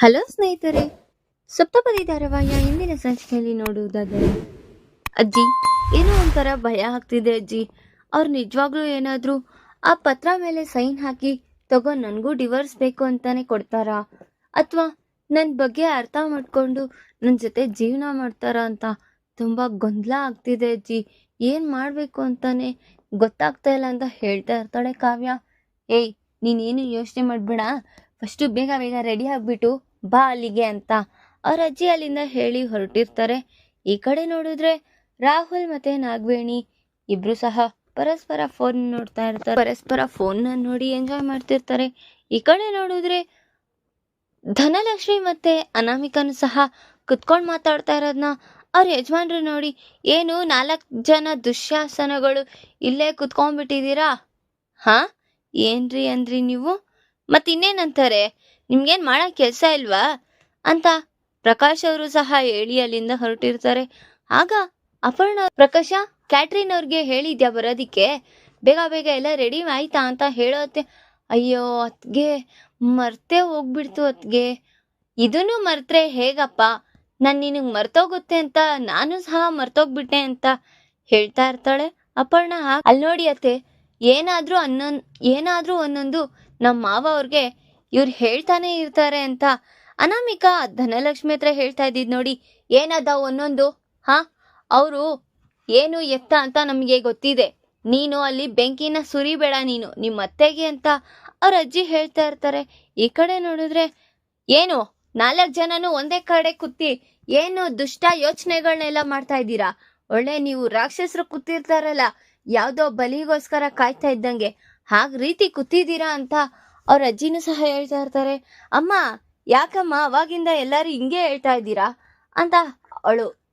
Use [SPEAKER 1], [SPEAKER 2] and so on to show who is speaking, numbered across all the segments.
[SPEAKER 1] Hello ಸ್ನೇಹಿತರೆ ಸಪ್ತಪದಿ ಧಾರಾವಾಹಿಯ ಇಂದಿನ ಸಂಚಿಕೆಯಲ್ಲಿ ನೋಡುವುದಾದರೆ, ಅಜ್ಜಿ, ಏನೋ ಒಂಥರ ಭಯ ಆಗ್ತಿದೆ ಅಜ್ಜಿ. ಅವ್ರು ನಿಜವಾಗ್ಲೂ ಏನಾದರೂ ಆ ಪತ್ರ ಮೇಲೆ ಸೈನ್ ಹಾಕಿ, ತಗೋ, ನನಗೂ ಡಿವೋರ್ಸ್ ಬೇಕು ಅಂತಾನೆ ಕೊಡ್ತಾರಾ? ಅಥವಾ ನನ್ನ ಬಗ್ಗೆ ಅರ್ಥ ಮಾಡಿಕೊಂಡು ನನ್ನ ಜೊತೆ ಜೀವನ ಮಾಡ್ತಾರಾ ಅಂತ ತುಂಬ ಗೊಂದಲ ಆಗ್ತಿದೆ ಅಜ್ಜಿ. ಏನು ಮಾಡಬೇಕು ಅಂತಾನೆ ಗೊತ್ತಾಗ್ತಾ ಇಲ್ಲ ಅಂತ ಹೇಳ್ತಾ ಇರ್ತಾಳೆ ಕಾವ್ಯ. ಏಯ್, ನೀನೇನು ಯೋಚನೆ ಮಾಡಬೇಡ. ಫಸ್ಟು ಬೇಗ ಬೇಗ ರೆಡಿ ಆಗಿಬಿಟ್ಟು ಬಾ ಅಲ್ಲಿಗೆ ಅಂತ ಅವ್ರ ಅಜ್ಜಿ ಅಲ್ಲಿಂದ ಹೇಳಿ ಹೊರಟಿರ್ತಾರೆ. ಈ ಕಡೆ ನೋಡಿದ್ರೆ ರಾಹುಲ್ ಮತ್ತೆ ನಾಗವೇಣಿ ಇಬ್ರು ಸಹ ಪರಸ್ಪರ ಫೋನ್ ನೋಡ್ತಾ ಇರ್ತಾರೆ. ಪರಸ್ಪರ ಫೋನ್ನ ನೋಡಿ ಎಂಜಾಯ್ ಮಾಡ್ತಿರ್ತಾರೆ. ಈ ಕಡೆ ನೋಡಿದ್ರೆ ಧನಲಕ್ಷ್ಮಿ ಮತ್ತೆ ಅನಾಮಿಕನು ಸಹ ಕುತ್ಕೊಂಡು ಮಾತಾಡ್ತಾ ಇರೋದನ್ನ ಅವ್ರ ಯಜಮಾನ್ರು ನೋಡಿ, ಏನು ನಾಲ್ಕು ಜನ ದುಶ್ಯಾಸನಗಳು ಇಲ್ಲೇ ಕುತ್ಕೊಂಡ್ಬಿಟ್ಟಿದ್ದೀರಾ? ಹಾ? ಏನ್ರಿ ಅಂದ್ರಿ ನೀವು? ಮತ್ತೆ ಇನ್ನೇನಂತಾರೆ ನಿಮ್ಗೇನು ಮಾಡೋ ಕೆಲಸ ಇಲ್ವಾ? ಅಂತ ಪ್ರಕಾಶ್ ಅವರು ಸಹ ಹೇಳಿ ಅಲ್ಲಿಂದ ಹೊರಟಿರ್ತಾರೆ. ಆಗ ಅಪರ್ಣ, ಪ್ರಕಾಶ, ಕ್ಯಾಟ್ರಿನ್ ಅವ್ರಿಗೆ ಹೇಳಿದ್ಯಾ ಬರೋದಿಕ್ಕೆ? ಬೇಗ ಬೇಗ ಎಲ್ಲ ರೆಡಿ ಆಯ್ತಾ ಅಂತ ಹೇಳೋತ್ತೆ. ಅಯ್ಯೋ, ಅತ್ಗೆ ಮರ್ತೇ ಹೋಗ್ಬಿಡ್ತು ಅತ್ಗೆ. ಇದನ್ನು ಮರ್ತ್ರೆ ಹೇಗಪ್ಪ? ನಾನು ನಿನಗೆ ಮರ್ತೋಗುತ್ತೆ ಅಂತ ನಾನು ಸಹ ಮರ್ತೋಗ್ಬಿಟ್ಟೆ ಅಂತ ಹೇಳ್ತಾ ಇರ್ತಾಳೆ ಅಪರ್ಣ. ಅಲ್ಲಿ ನೋಡಿ ಅತ್ತೆ, ಏನಾದರೂ ಅನ್ನೊಂದು, ಏನಾದರೂ ಒಂದೊಂದು ನಮ್ಮ ಮಾವ ಅವ್ರಿಗೆ ಇವ್ರು ಹೇಳ್ತಾನೆ ಇರ್ತಾರೆ ಅಂತ ಅನಾಮಿಕಾ ಧನಲಕ್ಷ್ಮಿ ಹತ್ರ ಹೇಳ್ತಾ ಇದ್ದಿದ್ ನೋಡಿ, ಏನದ ಒಂದೊಂದು? ಹಾ, ಅವರು ಏನು ಎತ್ತ ಅಂತ ನಮಗೆ ಗೊತ್ತಿದೆ. ನೀನು ಅಲ್ಲಿ ಬೆಂಕಿನ ಸುರಿಬೇಡ ನೀನು ನಿಮ್ಮ ಅತ್ತೆಗೆ ಅಂತ ಅವ್ರ ಅಜ್ಜಿ ಹೇಳ್ತಾ ಇರ್ತಾರೆ. ಈ ಕಡೆ ನೋಡಿದ್ರೆ ಏನು, ನಾಲ್ಕು ಜನನು ಒಂದೇ ಕಡೆ ಕುತ್ತಿ ಏನು ದುಷ್ಟ ಯೋಚನೆಗಳನ್ನೆಲ್ಲ ಮಾಡ್ತಾ ಇದ್ದೀರಾ? ಒಳ್ಳೆ ನೀವು ರಾಕ್ಷಸರು ಕೂತಿರ್ತಾರಲ್ಲ, ಯಾವುದೋ ಬಲಿಗೋಸ್ಕರ ಕಾಯ್ತಾ ಇದ್ದಂಗೆ, ಹಾಗೆ ರೀತಿ ಕೂತಿದ್ದೀರಾ ಅಂತ ಅವ್ರ ಅಜ್ಜಿನೂ ಸಹ ಹೇಳ್ತಾ ಇರ್ತಾರೆ, ಅಮ್ಮ, ಯಾಕಮ್ಮ, ಅವಾಗಿಂದ ಎಲ್ಲರೂ ಹಿಂಗೆ ಹೇಳ್ತಾ ಇದ್ದೀರಾ? ಅಂತ ಅವಳು.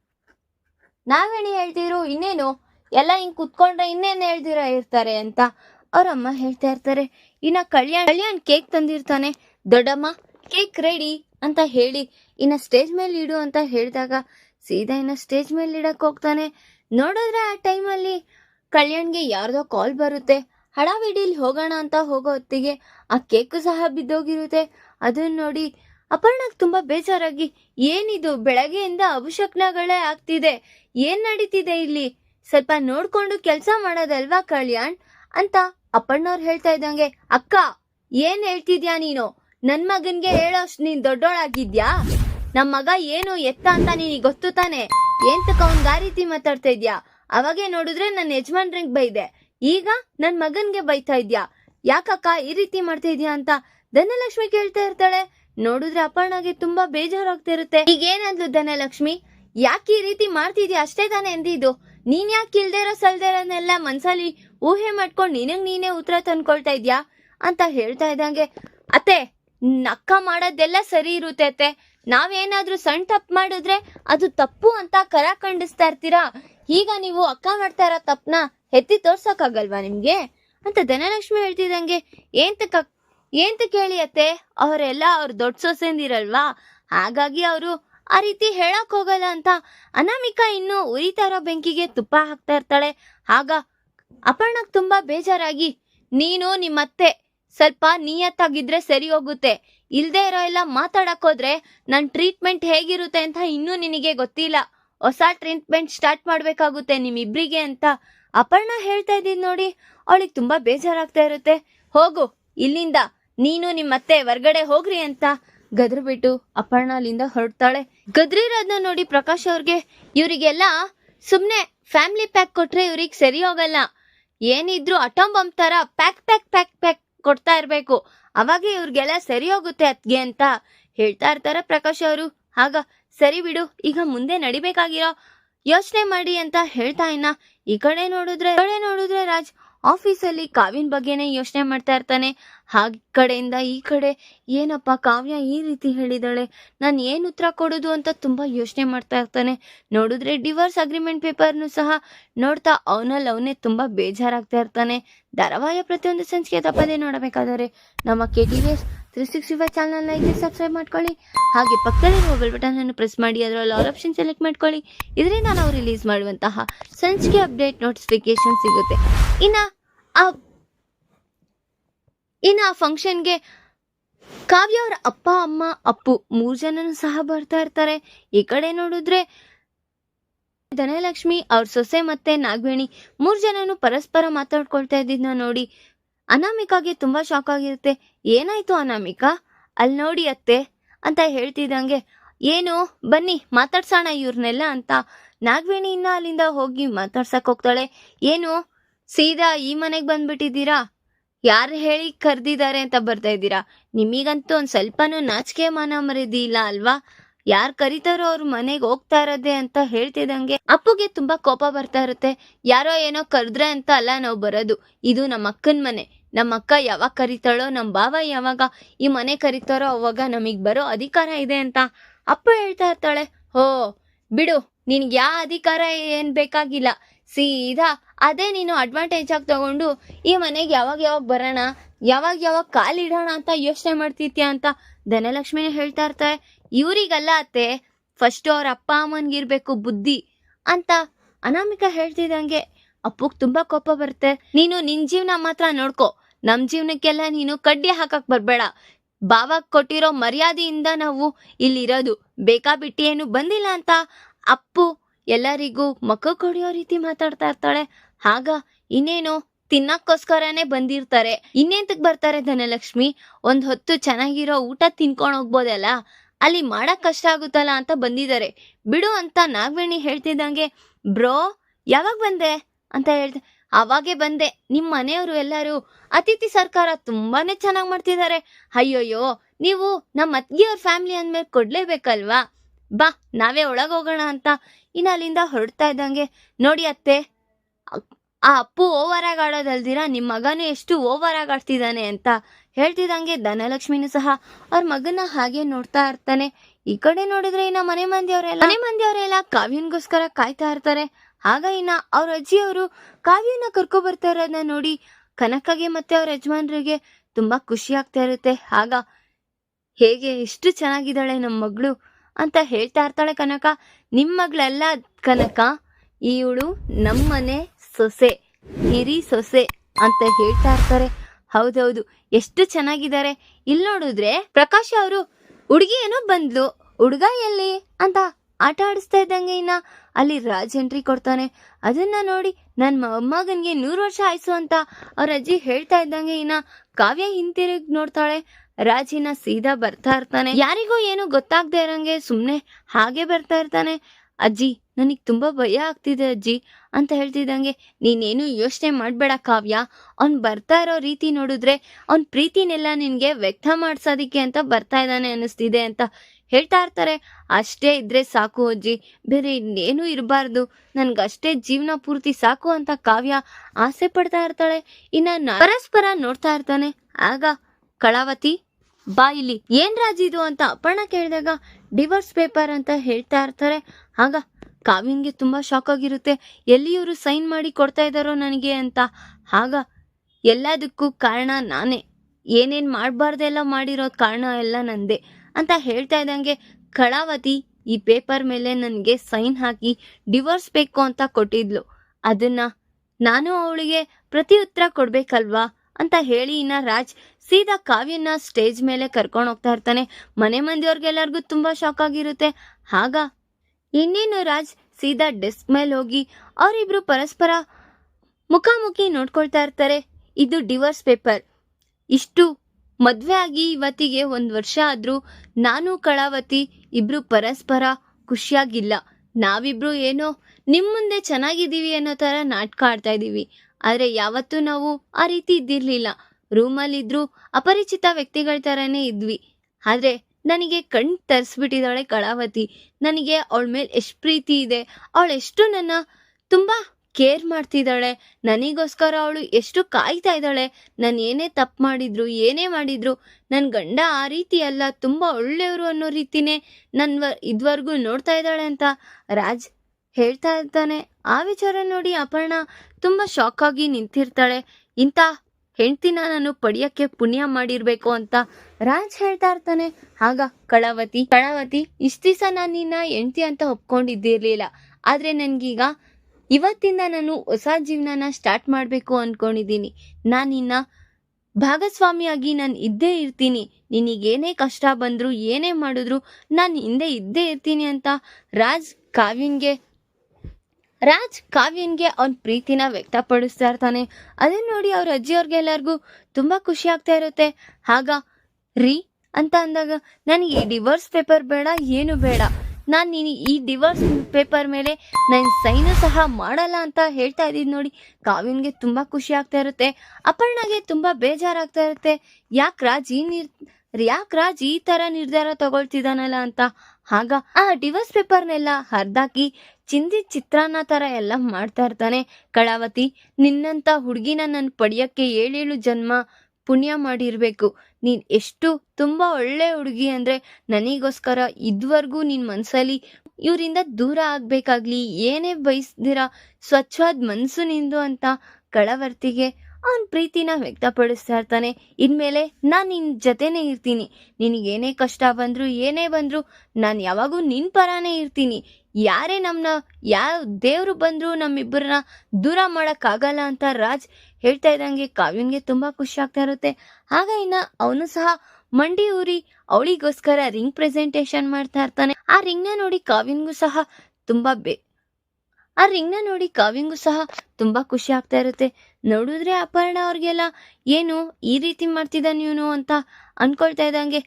[SPEAKER 1] ನಾವೇಣಿ ಹೇಳ್ತಿರು ಇನ್ನೇನು? ಎಲ್ಲ ಹಿಂಗೆ ಕುತ್ಕೊಂಡ್ರೆ ಇನ್ನೇನು ಹೇಳ್ದಿರಾ ಇರ್ತಾರೆ? ಅಂತ ಅವರಮ್ಮ ಹೇಳ್ತಾ ಇರ್ತಾರೆ. ಇನ್ನ ಕಲ್ಯಾಣ್ ಕಲ್ಯಾಣ್ ಕೇಕ್ ತಂದಿರ್ತಾನೆ. ದೊಡ್ಡಮ್ಮ, ಕೇಕ್ ರೆಡಿ ಅಂತ ಹೇಳಿ ಇನ್ನ ಸ್ಟೇಜ್ ಮೇಲೆ ಇಡು ಅಂತ ಹೇಳಿದಾಗ ಸೀದಾ ಇನ್ನ ಸ್ಟೇಜ್ ಮೇಲೆ ಇಡಕ್ ಹೋಗ್ತಾನೆ. ನೋಡಿದ್ರೆ ಆ ಟೈಮಲ್ಲಿ ಕಲ್ಯಾಣ್ಗೆ ಯಾರ್ದೋ ಕಾಲ್ ಬರುತ್ತೆ. ಹಡಾವಿಡಿಲಿ ಹೋಗೋಣ ಅಂತ ಹೋಗೋ ಹೊತ್ತಿಗೆ ಆ ಕೇಕು ಸಹ ಬಿದ್ದೋಗಿರುತ್ತೆ. ಅದನ್ನ ನೋಡಿ ಅಪರ್ಣಕ್ಕೆ ತುಂಬಾ ಬೇಜಾರಾಗಿ, ಏನಿದು ಬೆಳಗ್ಗೆಯಿಂದ ಅಪಶಕ್ನಗಳೇ ಆಗ್ತಿದೆ, ಏನ್ ನಡೀತಿದೆ ಇಲ್ಲಿ? ಸ್ವಲ್ಪ ನೋಡ್ಕೊಂಡು ಕೆಲಸ ಮಾಡೋದಲ್ವಾ ಕಲ್ಯಾಣ್? ಅಂತ ಅಪ್ಪಣ್ಣವ್ರು ಹೇಳ್ತಾ ಇದ್ದಂಗೆ, ಅಕ್ಕ, ಏನ್ ಹೇಳ್ತಿದ್ಯಾ ನೀನು? ನನ್ ಮಗನ್ಗೆ ಹೇಳೋಷ್ಟು ನೀನ್ ದೊಡ್ಡೋಳಾಗಿದ್ಯಾ? ನಮ್ ಮಗ ಏನು ಎತ್ತ ಅಂತ ನಿನಗೆ ಗೊತ್ತು ತಾನೆ? ಏಂತಕ ಅವ್ನ್ ಆ ರೀತಿ ಮಾತಾಡ್ತಾ ಇದ್ಯಾ? ಅವಾಗೆ ನೋಡಿದ್ರೆ ನನ್ನ ಯಜಮಾನ್ರಿಗೆ ಬೈದೆ. ಈಗ ನನ್ ಮಗನ್ಗೆ ಬೈತಾ ಇದ್ಯಾ? ಯಾಕಕ್ಕ ಈ ರೀತಿ ಮಾಡ್ತಾ ಇದ್ಯಾ ಅಂತ ಧನಲಕ್ಷ್ಮಿ ಕೇಳ್ತಾ ಇರ್ತಾಳೆ. ನೋಡಿದ್ರೆ ಅಪರ್ಣಗೆ ತುಂಬಾ ಬೇಜಾರಾಗ್ತಾ ಇರುತ್ತೆ. ಈಗೇನಂದ್ಲು ಧನಲಕ್ಷ್ಮಿ? ಯಾಕೆ ಈ ರೀತಿ ಮಾಡ್ತಿದ್ಯಾ? ಅಷ್ಟೇ ತಾನೇ ಎಂದಿದ್ದು ನೀನ್ ಯಾಕೆ ಇಲ್ದೇರೋ ಇರೋ ಸಲ್ದೇ ಇರೋನೆಲ್ಲ ಮನ್ಸಲ್ಲಿ ಊಹೆ ಮಾಡ್ಕೊಂಡು ನಿನಗ್ ನೀನೇ ಉತ್ತರ ತಂದ್ಕೊಳ್ತಾ ಇದ್ಯಾ? ಅಂತ ಹೇಳ್ತಾ ಇದ್ದಂಗೆ, ಅತ್ತೆ ನಕ್ಕ ಮಾಡೋದೆಲ್ಲ ಸರಿ ಇರುತ್ತೆ ಅತ್ತೆ. ನಾವೇನಾದ್ರೂ ಸಣ್ಣ ತಪ್ಪು ಮಾಡಿದ್ರೆ ಅದು ತಪ್ಪು ಅಂತ ಕರ ಖಂಡಿಸ್ತಾ ಇರ್ತೀರಾ? ಈಗ ನೀವು ಅಕ್ಕ ಮಾಡ್ತಾ ಇರೋ ತಪ್ಪನ್ನ ಎತ್ತಿ ತೋರ್ಸೋಕ್ಕಾಗಲ್ವಾ ನಿಮಗೆ? ಅಂತ ಧನಲಕ್ಷ್ಮಿ ಹೇಳ್ತಿದ್ದಂಗೆ ಏಂತಕ್ಕ ಏಂತ ಕೇಳಿ ಅತ್ತೆ? ಅವರೆಲ್ಲ ಅವ್ರ ದೊಡ್ಡ ಸೊಸೆಂದಿರಲ್ವಾ ಹಾಗಾಗಿ ಅವರು ಆ ರೀತಿ ಹೇಳಕ್ ಹೋಗಲ್ಲ ಅಂತ ಅನಾಮಿಕಾ ಇನ್ನು ಉರಿತಾ ಇರೋ ಬೆಂಕಿಗೆ ತುಪ್ಪ ಹಾಕ್ತಾ ಇರ್ತಾಳೆ. ಆಗ ಅಪರ್ಣಕ್ ತುಂಬಾ ಬೇಜಾರಾಗಿ, ನೀನು ನಿಮ್ಮತ್ತೆ, ಸ್ವಲ್ಪ ನಿಯತ್ತಾಗಿದ್ರೆ ಸರಿ ಹೋಗುತ್ತೆ. ಇಲ್ದೇ ಇರೋ ಎಲ್ಲ ಮಾತಾಡಕ್ ಹೋದ್ರೆ ನನ್ ಟ್ರೀಟ್ಮೆಂಟ್ ಹೇಗಿರುತ್ತೆ ಅಂತ ಇನ್ನೂ ನಿನಗೆ ಗೊತ್ತಿಲ್ಲ. ಹೊಸ ಟ್ರೀಟ್ಮೆಂಟ್ ಸ್ಟಾರ್ಟ್ ಮಾಡ್ಬೇಕಾಗುತ್ತೆ ನಿಮ್ಮಿಬ್ರಿಗೆ ಅಂತ ಅಪರ್ಣ ಹೇಳ್ತಾ ಇದ್ದೀನಿ ನೋಡಿ. ಅವಳಿಗೆ ತುಂಬಾ ಬೇಜಾರಾಗ್ತಾ ಇರುತ್ತೆ. ಹೋಗು, ಇಲ್ಲಿಂದ. ನೀನು ನಿಮ್ಮತ್ತೆ ಹೊರ್ಗಡೆ ಹೋಗ್ರಿ ಅಂತ ಗದ್ರಬಿಟ್ಟು ಅಪರ್ಣ ಅಲ್ಲಿಂದ ಹೊರಡ್ತಾಳೆ. ಗದ್ರಿರೋದನ್ನ ನೋಡಿ ಪ್ರಕಾಶ್ ಅವ್ರಿಗೆ, ಇವರಿಗೆಲ್ಲ ಸುಮ್ಮನೆ ಫ್ಯಾಮಿಲಿ ಪ್ಯಾಕ್ ಕೊಟ್ರೆ ಇವ್ರಿಗೆ ಸರಿ ಹೋಗಲ್ಲ. ಏನಿದ್ರು ಅಟೋಮ್ ಬಂಬ್ ತರ ಪ್ಯಾಕ್ ಪ್ಯಾಕ್ ಪ್ಯಾಕ್ ಪ್ಯಾಕ್ ಕೊಡ್ತಾ ಇರಬೇಕು. ಅವಾಗ ಇವ್ರಿಗೆಲ್ಲ ಸರಿ ಹೋಗುತ್ತೆ ಅತ್ಗೆ ಅಂತ ಹೇಳ್ತಾ ಇರ್ತಾರೆ ಪ್ರಕಾಶ್ ಅವರು. ಆಗ ಸರಿ ಬಿಡು, ಈಗ ಮುಂದೆ ನಡಿಬೇಕಾಗಿರೋ ಯೋಚನೆ ಮಾಡಿ ಅಂತ ಹೇಳ್ತಾ ಇನ್ನ ಈ ಕಡೆ ನೋಡಿದ್ರೆ ಕಡೆ ನೋಡಿದ್ರೆ ರಾಜ್ ಆಫೀಸಲ್ಲಿ ಕಾವ್ಯನ್ ಬಗ್ಗೆನೇ ಯೋಚನೆ ಮಾಡ್ತಾ ಇರ್ತಾನೆ. ಹಾಗೆ ಕಡೆಯಿಂದ ಈ ಕಡೆ, ಏನಪ್ಪ ಕಾವ್ಯ ಈ ರೀತಿ ಹೇಳಿದಾಳೆ? ನಾನು ಏನು ಉತ್ತರ ಕೊಡೋದು ಅಂತ ತುಂಬಾ ಯೋಚನೆ ಮಾಡ್ತಾ ಇರ್ತಾನೆ. ನೋಡಿದ್ರೆ ಡಿವೋರ್ಸ್ ಅಗ್ರಿಮೆಂಟ್ ಪೇಪರ್ನು ಸಹ ನೋಡ್ತಾ ಅವನಲ್ಲಿ ಅವನೇ ತುಂಬಾ ಬೇಜಾರಾಗ್ತಾ ಇರ್ತಾನೆ. ಧಾರಾವಾಹಿ ಪ್ರತಿಯೊಂದು ಸಂಚಿಕೆ ತಪ್ಪದೇ ನೋಡಬೇಕಾದರೆ ನಮ್ಮ K T V S three sixty five channel subscribe ಮಾಡ್ಕೊಳ್ಳಿ. ಹಾಗೆ ಪಕ್ಕದಲ್ಲಿ ಮೊಬೈಲ್ ಬಟನ್ ಅನ್ನು ಪ್ರೆಸ್ ಮಾಡಿ, ಅದರಲ್ಲಿ ಆಲ್ ಆಪ್ಷನ್ ಸೆಲೆಕ್ಟ್ ಮಾಡ್ಕೊಳ್ಳಿ. ಇದರಿಂದ ನಾವು ರಿಲೀಸ್ ಮಾಡುವಂತಹ ಸಂಚಿಕೆ ಅಪ್ಡೇಟ್ ನೋಟಿಫಿಕೇಶನ್ ಸಿಗುತ್ತೆ. ಇನ್ನ ಆ ಇನ್ನ ಆ ಫಂಕ್ಷನ್ಗೆ ಕಾವ್ಯ ಅವರ ಅಪ್ಪ, ಅಮ್ಮ, ಅಪ್ಪು ಮೂರ್ ಜನನು ಸಹ ಬರ್ತಾ ಇರ್ತಾರೆ. ಈ ಕಡೆ ನೋಡಿದ್ರೆ ಧನಲಕ್ಷ್ಮಿ ಅವ್ರ ಸೊಸೆ ಮತ್ತೆ ನಾಗವೇಣಿ ಮೂರ್ ಜನನು ಪರಸ್ಪರ ಮಾತಾಡ್ಕೊಳ್ತಾ ಇದ್ದಿದ್ನ ನೋಡಿ ಅನಾಮಿಕಾಗೆ ತುಂಬಾ ಶಾಕ್ ಆಗಿರುತ್ತೆ. ಏನಾಯ್ತು ಅನಾಮಿಕಾ? ಅಲ್ಲಿ ನೋಡಿ ಅತ್ತೆ, ಅಂತ ಹೇಳ್ತಿದ್ದಂಗೆ, ಏನು, ಬನ್ನಿ, ಮಾತಾಡ್ಸೋಣ ಇವ್ರನ್ನೆಲ್ಲ ಅಂತ. ನಾಗವೇಣಿ ಇನ್ನ ಅಲ್ಲಿಂದ ಹೋಗಿ ಮಾತಾಡ್ಸಕ್ ಹೋಗ್ತಾಳೆ. ಏನು, ಸೀದಾ ಈ ಮನೆಗೆ ಬಂದ್ಬಿಟ್ಟಿದ್ದೀರಾ? ಯಾರು ಹೇಳಿ ಕರ್ದಿದ್ದಾರೆ ಅಂತ ಬರ್ತಾ ಇದ್ದೀರಾ? ನಿಮಗಂತೂ ಒಂದು ಸ್ವಲ್ಪನೂ ನಾಚಿಕೆ ಮಾನ ಮರೆದಿಲ್ಲ ಅಲ್ವಾ? ಯಾರ್ ಕರಿತಾರೋ ಅವ್ರ ಮನೆಗೆ ಹೋಗ್ತಾ ಇರೋದೆ ಅಂತ ಹೇಳ್ತಿದಂಗೆ ಅಪ್ಪುಗೆ ತುಂಬಾ ಕೋಪ ಬರ್ತಾ ಇರುತ್ತೆ. ಯಾರೋ ಏನೋ ಕರೆದ್ರೆ ಅಂತ ಅಲ್ಲ ನಾವು ಬರೋದು. ಇದು ನಮ್ಮ ಅಕ್ಕನ ಮನೆ. ನಮ್ಮ ಅಕ್ಕ ಯಾವಾಗ ಕರಿತಾಳೋ ನಮ್ಮ ಭಾವ ಯಾವಾಗ ಈ ಮನೆ ಕರಿತಾರೋ ಅವಾಗ ನಮಗ್ ಬರೋ ಅಧಿಕಾರ ಇದೆ ಅಂತ ಅಪ್ಪ ಹೇಳ್ತಾ ಇರ್ತಾಳೆ. ಹೋ, ಬಿಡು, ನಿನ್ಗೆ ಯಾವ ಅಧಿಕಾರ ಏನ್ ಬೇಕಾಗಿಲ್ಲ. ಸೀದಾ ಅದೇ ನೀನು ಅಡ್ವಾಂಟೇಜ್ ಆಗಿ ತಗೊಂಡು ಈ ಮನೆಗೆ ಯಾವಾಗ ಯಾವಾಗ ಬರೋಣ, ಯಾವಾಗ ಯಾವಾಗ ಕಾಲಿಡೋಣ ಅಂತ ಯೋಚನೆ ಮಾಡ್ತಿದ್ಯಾ ಅಂತ ಧನಲಕ್ಷ್ಮಿನೇ ಹೇಳ್ತಾ ಇರ್ತಾರೆ ಇವ್ರಿಗಲ್ಲ ಅತ್ತೆ ಫಸ್ಟ್ ಅವ್ರ ಅಪ್ಪ ಅಮ್ಮನ್ಗಿರ್ಬೇಕು ಬುದ್ಧಿ ಅಂತ ಅನಾಮಿಕ ಹೇಳ್ತಿದಂಗೆ ಅಪ್ಪುಗ್ ತುಂಬಾ ಕೋಪ ಬರುತ್ತೆ. ನೀನು ನಿನ್ ಜೀವನ ಮಾತ್ರ ನೋಡ್ಕೋ. ನಮ್ ಜೀವನಕ್ಕೆಲ್ಲ ನೀನು ಕಡ್ಡಿ ಹಾಕಕ್ ಬರ್ಬೇಡ. ಬಾವಾಗ ಕೊಟ್ಟಿರೋ ಮರ್ಯಾದೆಯಿಂದ ನಾವು ಇಲ್ಲಿರೋದು. ಬೇಕಾ ಬಿಟ್ಟಿ ಏನು ಬಂದಿಲ್ಲ ಅಂತ ಅಪ್ಪು ಎಲ್ಲರಿಗೂ ಮಕ್ಕ ಕೊಡಿಯೋ ರೀತಿ ಮಾತಾಡ್ತಾ ಇರ್ತಾಳೆ. ಆಗ ಇನ್ನೇನು ತಿನ್ನಕ್ಕೋಸ್ಕರನೇ ಬಂದಿರ್ತಾರೆ. ಇನ್ನೆಂತಕ್ ಬರ್ತಾರೆ ಧನಲಕ್ಷ್ಮಿ? ಒಂದ್ ಹೊತ್ತು ಚೆನ್ನಾಗಿರೋ ಊಟ ತಿನ್ಕೊಂಡ್ ಹೋಗ್ಬೋದಲ್ಲ? ಅಲ್ಲಿ ಮಾಡಕ್ ಕಷ್ಟ ಆಗುತ್ತಲ್ಲ ಅಂತ ಬಂದಿದ್ದಾರೆ. ಬಿಡು ಅಂತ ನಾಗವೇಣಿ ಹೇಳ್ತಿದ್ದಂಗೆ, ಬ್ರೋ, ಯಾವಾಗ ಬಂದೆ? ಅಂತ ಹೇಳ್ದೆ. ಅವಾಗೆ ಬಂದೆ. ನಿಮ್ ಮನೆಯವರು ಎಲ್ಲರೂ ಅತಿಥಿ ಸರ್ಕಾರ ತುಂಬಾನೇ ಚೆನ್ನಾಗಿ ಮಾಡ್ತಿದ್ದಾರೆ. ಅಯ್ಯೋಯ್ಯೋ, ನೀವು ನಮ್ಮ ಅತ್ತಿಗೆಯವ್ರ ಫ್ಯಾಮಿಲಿ ಅಂದ್ಮೇಲೆ ಕೊಡ್ಲೇಬೇಕಲ್ವಾ? ಬಾ, ನಾವೇ ಒಳಗೆ ಹೋಗೋಣ ಅಂತ. ಇನ್ನು ಅಲ್ಲಿಂದ ಹೊರಡ್ತಾ ಇದ್ದಂಗೆ, ನೋಡಿ ಅತ್ತೆ, ಆ ಅಪ್ಪು ಓವರ್ ಆಗಿ ಆಡೋದಲ್ದಿರ? ನಿಮ್ ಮಗನೂ ಎಷ್ಟು ಓವರ್ ಆಗಿ ಆಡ್ತಿದ್ದಾನೆ? ಅಂತ ಹೇಳ್ತಿದಂಗೆ ಧನಲಕ್ಷ್ಮಿನೂ ಸಹ ಅವ್ರ ಮಗನ ಹಾಗೆ ನೋಡ್ತಾ ಇರ್ತಾನೆ. ಈ ಕಡೆ ನೋಡಿದ್ರೆ ಇನ್ನ ಮನೆ ಮಂದಿಯವರೆಲ್ಲ ಮನೆ ಮಂದಿಯವರೆಲ್ಲ ಕಾವ್ಯನ್ಗೋಸ್ಕರ ಕಾಯ್ತಾ ಇರ್ತಾರೆ. ಆಗ ಇನ್ನ ಅವ್ರ ಅಜ್ಜಿಯವರು ಕಾವ್ಯನ ಕರ್ಕೊ ಬರ್ತಾ ಇರೋದನ್ನ ನೋಡಿ ಕನಕಗೆ ಮತ್ತೆ ಅವ್ರ ಯಜಮಾನ್ರಿಗೆ ತುಂಬಾ ಖುಷಿ ಆಗ್ತಾ ಇರುತ್ತೆ. ಆಗ ಹೇಗೆ ಎಷ್ಟು ಚೆನ್ನಾಗಿದ್ದಾಳೆ ನಮ್ಮ ಮಗಳು ಅಂತ ಹೇಳ್ತಾ ಇರ್ತಾಳೆ ಕನಕ. ನಿಮ್ಮ ಮಗಳಲ್ಲ ಕನಕ, ಇವಳು ನಮ್ಮನೆ ಸೊಸೆ, ಹಿರಿ ಸೊಸೆ ಅಂತ ಹೇಳ್ತಾ ಇರ್ತಾರೆ. ಹೌದೌದು. ಎಷ್ಟು ಚೆನ್ನಾಗಿದ್ದಾರೆ. ಇಲ್ಲಿ ನೋಡಿದ್ರೆ ಪ್ರಕಾಶ್ ಅವರು ಹುಡುಗಿ ಏನೋ ಬಂದ್ಲು. ಹುಡುಗ ಎಲ್ಲಿ ಅಂತ ಆಟ ಆಡಿಸ್ತಾ ಇದ್ದಂಗೆ ಇನ್ನ. ಅಲ್ಲಿ ರಾಜ್ ಎಂಟ್ರಿ ಕೊಡ್ತಾನೆ. ಅದನ್ನ ನೋಡಿ ನನ್ನ ಮೊಮ್ಮಗನ್ಗೆ ನೂರು ವರ್ಷ ಆಯ್ಸು ಅಂತ ಅವ್ರ ಅಜ್ಜಿ ಹೇಳ್ತಾ ಇದ್ದಂಗೆ ಇನ್ನ ಕಾವ್ಯ ಹಿಂತಿರುಗಿ ನೋಡ್ತಾಳೆ. ರಾಜಿನ ಸೀದಾ ಬರ್ತಾ ಇರ್ತಾನೆ. ಯಾರಿಗೂ ಏನು ಗೊತ್ತಾಗ್ದೇ ಇರಂಗೆ ಸುಮ್ನೆ ಹಾಗೆ ಬರ್ತಾ ಇರ್ತಾನೆ. ಅಜ್ಜಿ ನನಗ್ ತುಂಬಾ ಭಯ ಆಗ್ತಿದೆ ಅಜ್ಜಿ. ಅಂತ ಹೇಳ್ತಿದ್ದಂಗೆ, ನೀನೇನು ಯೋಚನೆ ಮಾಡಬೇಡ ಕಾವ್ಯ. ಅವ್ನ್ ಬರ್ತಾ ಇರೋ ರೀತಿ ನೋಡಿದ್ರೆ ಅವ್ನ್ ಪ್ರೀತಿನೆಲ್ಲ ನಿನ್ಗೆ ವ್ಯಕ್ತ ಮಾಡ್ಸೋದಿಕ್ಕೆ ಅಂತ ಬರ್ತಾ ಇದ್ದಾನೆ ಅನ್ನಿಸ್ತಿದೆ ಅಂತ ಹೇಳ್ತಾ ಇರ್ತಾರೆ. ಅಷ್ಟೇ ಇದ್ರೆ ಸಾಕು ಅಜ್ಜಿ. ಬೇರೆ ಇನ್ನೇನು ಇರಬಾರ್ದು. ನನ್ಗಷ್ಟೇ ಜೀವನ ಪೂರ್ತಿ ಸಾಕು ಅಂತ ಕಾವ್ಯ ಆಸೆ ಪಡ್ತಾ ಇರ್ತಾಳೆ. ಇನ್ನ ಪರಸ್ಪರ ನೋಡ್ತಾ ಇರ್ತಾನೆ. ಆಗ, ಕಳಾವತಿ, ಬಾ ಇಲ್ಲಿ. ಏನ್ ರಾಜಿದು ಅಂತ ಅಪರ್ಣ ಕೇಳಿದಾಗ, ಡಿವೋರ್ಸ್ ಪೇಪರ್ ಅಂತ ಹೇಳ್ತಾ ಇರ್ತಾರೆ. ಆಗ ಕಾವ್ಯನ್ಗೆ ತುಂಬಾ ಶಾಕ್ ಆಗಿರುತ್ತೆ. ಎಲ್ಲಿ ಇವರು ಸೈನ್ ಮಾಡಿ ಕೊಡ್ತಾ ಇದ್ದಾರೋ ನನಗೆ ಅಂತ. ಆಗ ಎಲ್ಲದಕ್ಕೂ ಕಾರಣ ನಾನೇ. ಏನೇನ್ ಮಾಡಬಾರ್ದೆಲ್ಲ ಮಾಡಿರೋ ಕಾರಣ ಎಲ್ಲ ನಂದೇ ಅಂತ ಹೇಳ್ತಾ ಇದ್ದಂಗೆ ಕಳಾವತಿ ಈ ಪೇಪರ್ ಮೇಲೆ ನನಗೆ ಸೈನ್ ಹಾಕಿ ಡಿವೋರ್ಸ್ ಬೇಕು ಅಂತ ಕೊಟ್ಟಿದ್ಲು. ಅದನ್ನ ನಾನು ಅವಳಿಗೆ ಪ್ರತಿ ಉತ್ತರ ಕೊಡ್ಬೇಕಲ್ವಾ ಅಂತ ಹೇಳಿ ಇನ್ನ ರಾಜ್ ಸೀದಾ ಕಾವ್ಯನ ಸ್ಟೇಜ್ ಮೇಲೆ ಕರ್ಕೊಂಡು ಹೋಗ್ತಾ ಇರ್ತಾನೆ. ಮನೆ ಮಂದಿಯವ್ರಿಗೆಲ್ಲರಿಗೂ ತುಂಬಾ ಶಾಕ್ ಆಗಿರುತ್ತೆ. ಆಗ ಇನ್ನೇನು ರಾಜ್? ಸೀದಾ ಡೆಸ್ಕ್ ಮೇಲೆ ಹೋಗಿ ಅವರಿಬ್ರು ಪರಸ್ಪರ ಮುಖಾಮುಖಿ ನೋಡ್ಕೊಳ್ತಾ ಇರ್ತಾರೆ. ಇದು ಡಿವೋರ್ಸ್ ಪೇಪರ್. ಇಷ್ಟು ಮದುವೆ ಆಗಿ ಇವತ್ತಿಗೆ ಒಂದು ವರ್ಷ ಆದರೂ ನಾನು ಕಳಾವತಿ ಇಬ್ರು ಪರಸ್ಪರ ಖುಷಿಯಾಗಿಲ್ಲ. ನಾವಿಬ್ರು ಏನೋ ನಿಮ್ಮ ಮುಂದೆ ಚೆನ್ನಾಗಿದ್ದೀವಿ ಅನ್ನೋ ತರ ನಾಟಕ ಆಡ್ತಾ ಇದೀವಿ ಆದ್ರೆ ಯಾವತ್ತೂ ನಾವು ಆ ರೀತಿ ಇದ್ದಿರಲಿಲ್ಲ. ರೂಮಲ್ಲಿದ್ದರೂ ಅಪರಿಚಿತ ವ್ಯಕ್ತಿಗಳ ಥರನೇ ಇದ್ವಿ. ಆದ್ರೆ ನನಗೆ ಕಣ್ ತರಿಸ್ಬಿಟ್ಟಿದ್ದಾಳೆ ಕಳಾವತಿ. ನನಗೆ ಅವಳ ಮೇಲೆ ಎಷ್ಟು ಪ್ರೀತಿ ಇದೆ. ಅವಳು ಎಷ್ಟು ನನ್ನ ತುಂಬ ಕೇರ್ ಮಾಡ್ತಿದ್ದಾಳೆ. ನನಗೋಸ್ಕರ ಅವಳು ಎಷ್ಟು ಕಾಯ್ತಾ ಇದ್ದಾಳೆ. ನಾನು ಏನೇ ತಪ್ಪು ಮಾಡಿದ್ರು, ಏನೇ ಮಾಡಿದ್ರು ನನ್ನ ಗಂಡ ಆ ರೀತಿ ಅಲ್ಲ, ತುಂಬ ಒಳ್ಳೆಯವರು ಅನ್ನೋ ರೀತಿನೇ ನನ್ನ ಇದುವರೆಗೂ ನೋಡ್ತಾ ಇದ್ದಾಳೆ ಅಂತ ರಾಜ್ ಹೇಳ್ತಾ ಇರ್ತಾನೆ ಆ ವಿಚಾರ ನೋಡಿ ಅಪರ್ಣ ತುಂಬ ಶಾಕ್ ಆಗಿ ನಿಂತಿರ್ತಾಳೆ. ಇಂಥ ಹೆಂಡ್ತಿನ ನಾನು ಪಡಿಯಕ್ಕೆ ಪುಣ್ಯ ಮಾಡಿರ್ಬೇಕು ಅಂತ ರಾಜ್ ಹೇಳ್ತಾ ಇರ್ತಾನೆ. ಆಗ ಕಳಾವತಿ ಕಳಾವತಿ, ಇಷ್ಟ ದಿವಸ ನಾನು ನಿನ್ನ ಹೆಂಡ್ತಿ ಅಂತ ಒಪ್ಕೊಂಡಿದ್ದಿರ್ಲಿಲ್ಲ. ಆದ್ರೆ ನನ್ಗೀಗ ಇವತ್ತಿಂದ ನಾನು ಹೊಸ ಜೀವನನ ಸ್ಟಾರ್ಟ್ ಮಾಡಬೇಕು ಅನ್ಕೊಂಡಿದ್ದೀನಿ. ನಾನು ನಿನ್ನ ಭಾಗಸ್ವಾಮಿಯಾಗಿ ನಾನು ಇದ್ದೇ ಇರ್ತೀನಿ. ನಿನಗೇನೇ ಕಷ್ಟ ಬಂದ್ರು ಏನೇ ಮಾಡಿದ್ರು ನಾನು ಹಿಂದೆ ಇದ್ದೇ ಇರ್ತೀನಿ ಅಂತ ರಾಜ್ ಕಾವ್ಯನ್ಗೆ ರಾಜ್ ಕಾವ್ಯನ್ಗೆ ಅವ್ನ ಪ್ರೀತಿನ ವ್ಯಕ್ತಪಡಿಸ್ತಾ ಇರ್ತಾನೆ. ಅದನ್ನ ನೋಡಿ ಅವ್ರ ಅಜ್ಜಿಯವ್ರಿಗೆಲ್ಲರಿಗೂ ತುಂಬಾ ಖುಷಿ ಆಗ್ತಾ ಇರುತ್ತೆ. ಆಗ, ರೀ ಅಂತ ಅಂದಾಗ, ನನಗೆ ಈ ಡಿವೋರ್ಸ್ ಪೇಪರ್ ಬೇಡ, ಏನು ಬೇಡ. ನಾನು ನೀನು ಈ ಡಿವೋರ್ಸ್ ಪೇಪರ್ ಮೇಲೆ ನಾನು ಸೈನು ಸಹ ಮಾಡಲ್ಲ ಅಂತ ಹೇಳ್ತಾ ಇದ್ದೀನಿ ನೋಡಿ ಕಾವ್ಯನ್ಗೆ ತುಂಬ ಖುಷಿ ಆಗ್ತಾ ಇರುತ್ತೆ. ಅಪರ್ಣಗೆ ತುಂಬ ಬೇಜಾರಾಗ್ತಾ ಇರುತ್ತೆ. ಯಾಕೆ ರಾಜ್ ಈ ನಿರ್, ಯಾಕೆ ರಾಜ್ ಈ ಥರ ನಿರ್ಧಾರ ತಗೊಳ್ತಿದ್ದಾನಲ್ಲ ಅಂತ ಆಗ ಆ ಡಿವೋರ್ಸ್ ಪೇಪರ್ನೆಲ್ಲ ಹರಿದಾಕಿ ಚಿಂದಿ ಚಿತ್ರಾನ್ನ ತರ ಎಲ್ಲ ಮಾಡ್ತಾ ಇರ್ತಾನೆ. ಕಳಾವತಿ, ನಿನ್ನಂತ ಹುಡುಗಿನ ನಾನು ಪಡೆಯಕ್ಕೆ ಏಳೇಳು ಜನ್ಮ ಪುಣ್ಯ ಮಾಡಿರ್ಬೇಕು. ನೀನ್ ಎಷ್ಟು ತುಂಬಾ ಒಳ್ಳೆ ಹುಡುಗಿ ಅಂದ್ರೆ ನನಗೋಸ್ಕರ ಇದುವರೆಗೂ ನಿನ್ ಮನ್ಸಲ್ಲಿ ಇವರಿಂದ ದೂರ ಆಗ್ಬೇಕಾಗ್ಲಿ, ಏನೇ ಬಯಸ್ದಿರ, ಸ್ವಚ್ಛವಾದ ಮನ್ಸು ನಿಂದು ಅಂತ ಕಳವರ್ತಿಗೆ ಅವನ ಪ್ರೀತಿನ ವ್ಯಕ್ತಪಡಿಸ್ತಾ ಇರ್ತಾನೆ. ಇನ್ಮೇಲೆ ನಾನು ನಿನ್ನ ಜೊತೆನೇ ಇರ್ತೀನಿ. ನಿನಗೇನೇ ಕಷ್ಟ ಬಂದರೂ, ಏನೇ ಬಂದರೂ ನಾನು ಯಾವಾಗೂ ನಿನ್ನ ಪರಾನೇ ಇರ್ತೀನಿ. ಯಾರೇ ನಮ್ಮನ್ನ ಯಾವ ದೇವರು ಬಂದರೂ ನಮ್ಮಿಬ್ಬರನ್ನ ದೂರ ಮಾಡೋಕ್ಕಾಗಲ್ಲ ಅಂತ ರಾಜ್ ಹೇಳ್ತಾ ಇದ್ದಂಗೆ ಕಾವ್ಯನ್ಗೆ ತುಂಬ ಖುಷಿ ಆಗ್ತಾ ಇರುತ್ತೆ. ಆಗ ಇನ್ನು ಅವನು ಸಹ ಮಂಡಿ ಊರಿ ಅವಳಿಗೋಸ್ಕರ ರಿಂಗ್ ಪ್ರೆಸೆಂಟೇಷನ್ ಮಾಡ್ತಾ ಇರ್ತಾನೆ. ಆ ರಿಂಗ್ನ ನೋಡಿ ಕಾವ್ಯನ್ಗೂ ಸಹ ತುಂಬ ಬೇ ಆ ರಿಂಗ್ನ ನೋಡಿ ಕಾವ್ಯಂಗೂ ಸಹ ತುಂಬ ಖುಷಿ ಆಗ್ತಾ ಇರುತ್ತೆ. ನೋಡಿದ್ರೆ ಅಪರ್ಣ ಅವ್ರಿಗೆಲ್ಲ, ಏನು ಈ ರೀತಿ ಮಾಡ್ತಿದ್ದಾನೆ ಇವನು ಅಂತ ಅನ್ಕೊಳ್ತಾ ಇದ್ದಂಗೆ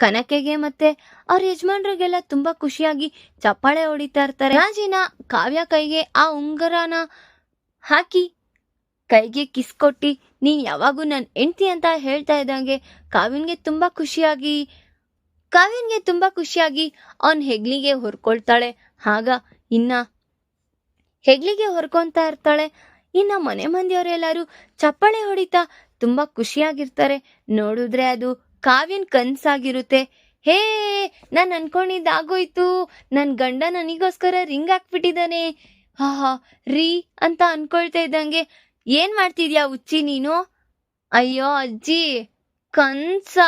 [SPEAKER 1] ಕನಕೆಗೆ ಮತ್ತೆ ಅವ್ರ ಯಜಮಾನ್ರಿಗೆಲ್ಲ ತುಂಬಾ ಖುಷಿಯಾಗಿ ಚಪ್ಪಾಳೆ ಹೊಡಿತಾ ಇರ್ತಾರೆ. ರಾಜಿನ ಕಾವ್ಯ ಕೈಗೆ ಆ ಉಂಗರನ ಹಾಕಿ ಕೈಗೆ ಕಿಸ್ ಕೊಟ್ಟಿ ನೀನ್ ಯಾವಾಗೂ ನನ್ನ ಹೆಂಡ್ತಿ ಅಂತ ಹೇಳ್ತಾ ಇದ್ದಂಗೆ ಕಾವ್ಯನ್ಗೆ ತುಂಬಾ ಖುಷಿಯಾಗಿ, ಕಾವ್ಯನ್ಗೆ ತುಂಬಾ ಖುಷಿಯಾಗಿ ಅವನ್ ಹೆಗ್ಲಿಗೆ ಹೊರ್ಕೊಳ್ತಾಳೆ. ಆಗ ಇನ್ನ ಹೆಗ್ಲಿಗೆ ಹೊರ್ಕೊಂತಾ ಇರ್ತಾಳೆ. ಇನ್ನ ಮನೆ ಮಂದಿಯವರೆಲ್ಲರೂ ಚಪ್ಪಾಳೆ ಹೊಡಿತಾ ತುಂಬಾ ಖುಷಿಯಾಗಿರ್ತಾರೆ. ನೋಡಿದ್ರೆ ಅದು ಕಾವ್ಯನ್ ಕನ್ಸಾಗಿರುತ್ತೆ. ಹೇ, ನಾನು ಅನ್ಕೊಂಡಿದ್ದಾಗೋಯ್ತು ನನ್ನ ಗಂಡ ನನಗೋಸ್ಕರ ರಿಂಗ್ ಹಾಕ್ಬಿಟ್ಟಿದ್ದಾನೆ ಹಾ ರೀ ಅಂತ ಅನ್ಕೊಳ್ತಾ ಇದ್ದಂಗೆ ಏನ್ ಮಾಡ್ತಿದ್ಯಾ ಉಚ್ಚಿ ನೀನು? ಅಯ್ಯೋ ಅಜ್ಜಿ, ಕನ್ಸ?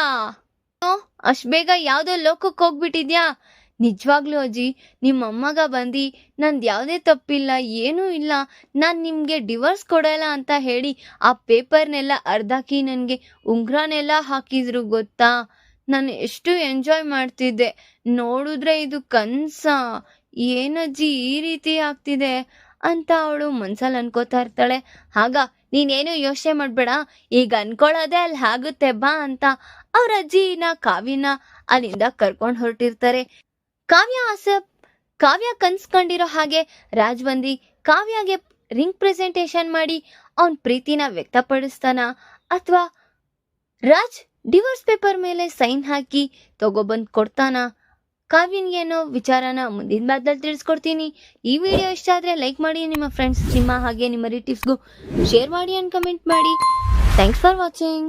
[SPEAKER 1] ಅಷ್ಟ್ ಬೇಗ ಯಾವ್ದೋ ಲೋಕಕ್ಕೆ ಹೋಗ್ಬಿಟ್ಟಿದ್ಯಾ? ನಿಜವಾಗ್ಲೂ ಅಜ್ಜಿ, ನಿಮ್ಮ ಅಮ್ಮಗ ಬಂದು ನಂದು ಯಾವುದೇ ತಪ್ಪಿಲ್ಲ, ಏನೂ ಇಲ್ಲ. ನಾನು ನಿಮಗೆ ಡಿವೋರ್ಸ್ ಕೊಡಲ್ಲ ಅಂತ ಹೇಳಿ ಆ ಪೇಪರ್ನೆಲ್ಲ ಅರ್ಧಾಕಿ ನನಗೆ ಉಂಗ್ರನೆಲ್ಲ ಹಾಕಿದ್ರು ಗೊತ್ತಾ? ನಾನು ಎಷ್ಟು ಎಂಜಾಯ್ ಮಾಡ್ತಿದ್ದೆ. ನೋಡಿದ್ರೆ ಇದು ಕನ್ಸ. ಏನಜ್ಜಿ ಈ ರೀತಿ ಆಗ್ತಿದೆ ಅಂತ ಅವಳು ಮನ್ಸಲ್ಲಿ ಅನ್ಕೋತಾ ಇರ್ತಾಳೆ. ಆಗ ನೀನೇನು ಯೋಚನೆ ಮಾಡಬೇಡ. ಈಗ ಅನ್ಕೊಳ್ಳೋದೇ ಅಲ್ಲಿ ಆಗುತ್ತೆ ಬಾ ಅಂತ. ಅವ್ರ ಅಜ್ಜಿನ ಕಾವಿನ ಅಲ್ಲಿಂದ ಕರ್ಕೊಂಡು ಹೊರಟಿರ್ತಾರೆ. ಕಾವ್ಯ ಆಸೆ ಕಾವ್ಯ ಕನ್ಸ್ಕೊಂಡಿರೋ ಹಾಗೆ ರಾಜ್ ಬಂದಿ ಕಾವ್ಯಗೆ ರಿಂಗ್ ಪ್ರೆಸೆಂಟೇಷನ್ ಮಾಡಿ ಅವನ್ ಪ್ರೀತಿನ ವ್ಯಕ್ತಪಡಿಸ್ತಾನ. ಅಥವಾ ರಾಜ್ ಡಿವೋರ್ಸ್ ಪೇಪರ್ ಮೇಲೆ ಸೈನ್ ಹಾಕಿ ತಗೊಬಂದು ಕೊಡ್ತಾನ. ಕಾವ್ಯನ್ಗೆ ಅನ್ನೋ ವಿಚಾರನ ಮುಂದಿನ ಭಾಗದಲ್ಲಿ ತಿಳಿಸ್ಕೊಡ್ತೀನಿ. ಈ ವಿಡಿಯೋ ಇಷ್ಟ ಆದರೆ ಲೈಕ್ ಮಾಡಿ, ನಿಮ್ಮ ಫ್ರೆಂಡ್ಸ್, ನಿಮ್ಮ ಹಾಗೆ ನಿಮ್ಮ ರಿಲೇಟಿವ್ಸ್ಗೂ ಶೇರ್ ಮಾಡಿ ಅಂಡ್ ಕಮೆಂಟ್ ಮಾಡಿ. Thanks for watching